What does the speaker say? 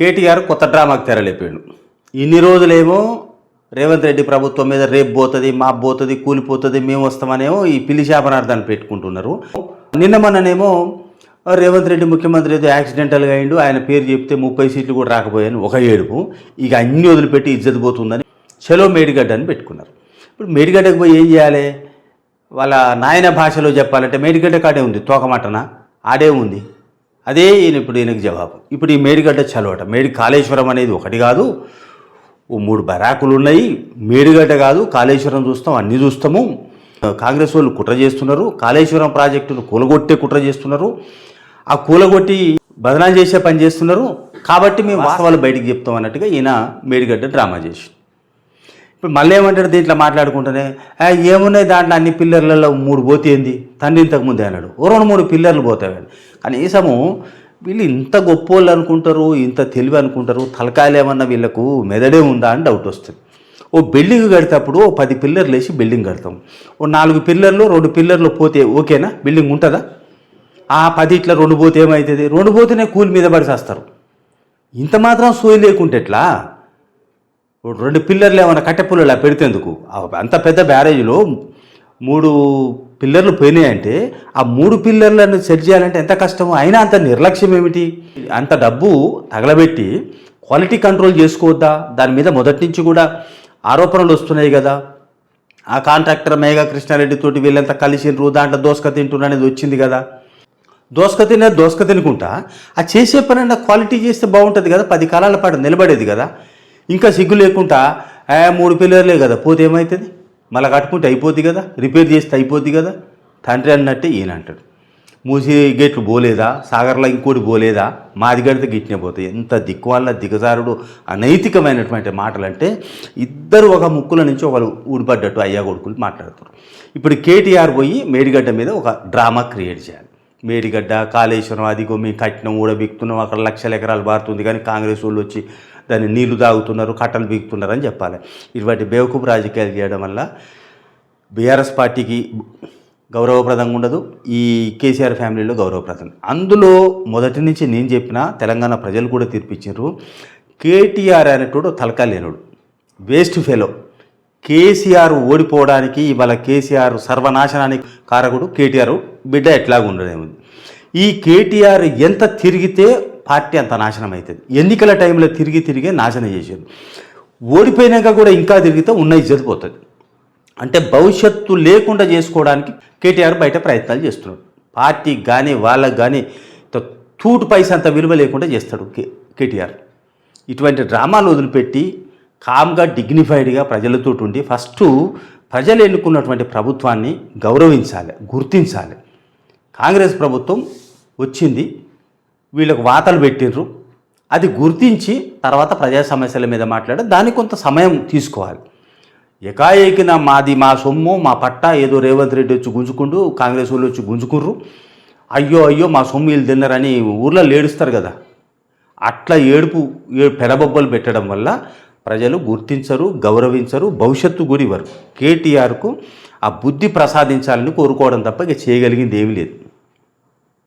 కేటీఆర్ కొత్త డ్రామాకి తెరలేపాడు. ఇన్ని రోజులేమో రేవంత్ రెడ్డి ప్రభుత్వం మీద రేపు పోతుంది మా పోతుంది కూలిపోతుంది మేము వస్తామనేమో ఈ పిల్లి శాపనార్థాన్ని పెట్టుకుంటున్నారు. నిన్న మొన్ననేమో రేవంత్ రెడ్డి ముఖ్యమంత్రి ఏదో యాక్సిడెంటల్గా అయిండు ఆయన పేరు చెప్తే ముప్పై సీట్లు కూడా రాకపోయాను ఒక ఏడుపు. ఇక అన్ని వదిలిపెట్టి ఇజ్జత్ పోతుందని చలో మేడిగడ్డ అని పెట్టుకున్నారు. ఇప్పుడు మేడిగడ్డకు పోయి ఏం చేయాలి? వాళ్ళ నాయన భాషలో చెప్పాలంటే మేడిగడ్డ కాడే ఉంది తోకమటన ఆడే ఉంది. అదే ఈయన ఇప్పుడు ఈయనకు జవాబు. ఇప్పుడు ఈ మేడిగడ్డ చలవట మేడి కాళేశ్వరం అనేది ఒకటి కాదు. ఓ మూడు బరాకులు ఉన్నాయి. మేడిగడ్డ కాదు కాళేశ్వరం చూస్తాం అన్నీ చూస్తాము. కాంగ్రెస్ వాళ్ళు కుట్ర చేస్తున్నారు. కాళేశ్వరం ప్రాజెక్టును కూలగొట్టే కుట్ర చేస్తున్నారు. ఆ కూలగొట్టి బదనాలు చేసే పని చేస్తున్నారు. కాబట్టి మేము వాస్తవాలు బయటికి చెప్తాం అన్నట్టుగా ఈయన మేడిగడ్డ డ్రామా చేసి ఇప్పుడు మళ్ళీ ఏమంటాడు దీంట్లో మాట్లాడుకుంటేనే ఏమున్నాయి దాంట్లో అన్ని పిల్లర్లలో మూడు పోతేంది తండ్రి ఇంతకు ముందే అన్నాడు. ఓ రెండు మూడు పిల్లర్లు పోతాయని కనీసము వీళ్ళు ఇంత గొప్పోళ్ళు అనుకుంటారు ఇంత తెలివి అనుకుంటారు తలకాయలు ఏమన్నా వీళ్ళకు మెదడే ఉందా అని డౌట్ వస్తుంది. ఓ బిల్డింగ్ కడితేప్పుడు ఓ పది పిల్లర్లు వేసి బిల్డింగ్ కడతాం. ఓ నాలుగు పిల్లర్లు రెండు పిల్లర్లు పోతే ఓకేనా? బిల్డింగ్ ఉంటుందా? ఆ పది ఇట్లా రెండు పోతే ఏమవుతుంది? రెండు పోతేనే కూలి మీద పడి చేస్తారు. ఇంత మాత్రం సోయి లేకుంటే ఎట్లా? రెండు పిల్లర్లు ఏమైనా కట్టె పుల్లలు పెడితేందుకు? అంత పెద్ద బ్యారేజ్లో మూడు పిల్లర్లు పోయినాయంటే ఆ మూడు పిల్లర్లను సెట్ చేయాలంటే ఎంత కష్టమో? అయినా అంత నిర్లక్ష్యం ఏమిటి? అంత డబ్బు తగలబెట్టి క్వాలిటీ కంట్రోల్ చేసుకోవద్దా? దాని మీద మొదటి నుంచి కూడా ఆరోపణలు వస్తున్నాయి కదా. ఆ కాంట్రాక్టర్ మేఘా కృష్ణారెడ్డి తోటి వీళ్ళంతా కలిసిండ్రు దాంట్లో దోసక తింటున్నా అనేది వచ్చింది కదా. దోసక తినే దోసక తినుకుంటా ఆ చేసే పని క్వాలిటీ చేస్తే బాగుంటుంది కదా పది కాలాల పాటు నిలబడేది కదా. ఇంకా సిగ్గు లేకుండా "ఆ, మూడు పిల్లర్లే కదా పోతే ఏమవుతుంది మళ్ళీ కట్టుకుంటే అయిపోద్ది కదా రిపేర్ చేస్తే అయిపోద్ది కదా? తండ్రి అన్నట్టే ఈయన అంటాడు. మూసి గేట్లు పోలేదా సాగర్లో ఇంకోటి పోలేదా మాది గడితే గిట్నే పోతాయి. ఎంత దిక్కువల్ల దిగజారుడు అనైతికమైనటువంటి మాటలు అంటే ఇద్దరు ఒక ముక్కుల నుంచి ఒకరు ఊడిపడ్డట్టు అయ్యా కొడుకులు మాట్లాడుతారు ఇప్పుడు కేటీఆర్ పోయి మేడిగడ్డ మీద ఒక డ్రామా క్రియేట్ చేయాలి. మేడిగడ్డ కాళేశ్వరం అదిగో మేము కూడా ఊడబిక్తున్నాం అక్కడ లక్షల ఎకరాలు బారుతుంది కానీ కాంగ్రెస్ వాళ్ళు వచ్చి దాన్ని నీళ్ళు తాగుతున్నారు కట్టలు బీగుతున్నారు అని చెప్పాలి. ఇటువంటి బేవకూపు రాజకీయాలు చేయడం వల్ల బీఆర్ఎస్ పార్టీకి గౌరవప్రదంగా ఉండదు ఈ కేసీఆర్ ఫ్యామిలీలో గౌరవప్రదం. అందులో మొదటి నుంచి నేను చెప్పిన తెలంగాణ ప్రజలు కూడా తీర్పిచ్చారు కేటీఆర్ అనేటోడు తలకా లేనుడు వేస్ట్ ఫెలో. కేసీఆర్ ఓడిపోవడానికి ఇవాళ కేసీఆర్ సర్వనాశనానికి కారకుడు కేటీఆర్. బిడ్డ ఎట్లాగా ఉండదేముంది ఈ కేటీఆర్ ఎంత తిరిగితే పార్టీ అంత నాశనం అవుతుంది ఎన్నికల టైంలో తిరిగి తిరిగే నాశనం చేసేది. ఓడిపోయినాక కూడా ఇంకా తిరిగితే ఉన్నది ఇజ్జత్ అంటే భవిష్యత్తు లేకుండా చేసుకోవడానికి కేటీఆర్ బయట ప్రయత్నాలు చేస్తున్నాడు. పార్టీకి కానీ వాళ్ళకి కానీ తూటు పైస అంత విలువ లేకుండా చేస్తాడు కే కేటీఆర్. ఇటువంటి డ్రామాలు వదిలిపెట్టి కామ్గా డిగ్నిఫైడ్గా ప్రజలతో ఉండి ఫస్ట్ ప్రజలు ఎన్నుకున్నటువంటి ప్రభుత్వాన్ని గౌరవించాలి గుర్తించాలి. కాంగ్రెస్ ప్రభుత్వం వచ్చింది వీళ్ళకు వాతలు పెట్టిర్రు అది గుర్తించి తర్వాత ప్రజా సమస్యల మీద మాట్లాడి దానికి కొంత సమయం తీసుకోవాలి. ఏకాఏకిన మాది మా సొమ్ము మా పట్ట ఏదో రేవంత్ రెడ్డి వచ్చి గుంజుకుంటూ కాంగ్రెస్ వాళ్ళు వచ్చి గుంజుకుర్రు. అయ్యో అయ్యో మా సొమ్ము వీళ్ళు తిన్నారని ఊర్లో లేడుస్తారు కదా. అట్లా ఏడుపు పెడబొబ్బలు పెట్టడం వల్ల ప్రజలు గుర్తించరు గౌరవించరు భవిష్యత్తు కూడా ఇవ్వరు. కేటీఆర్కు ఆ బుద్ధి ప్రసాదించాలని కోరుకోవడం తప్ప ఇక చేయగలిగింది ఏమీ లేదు.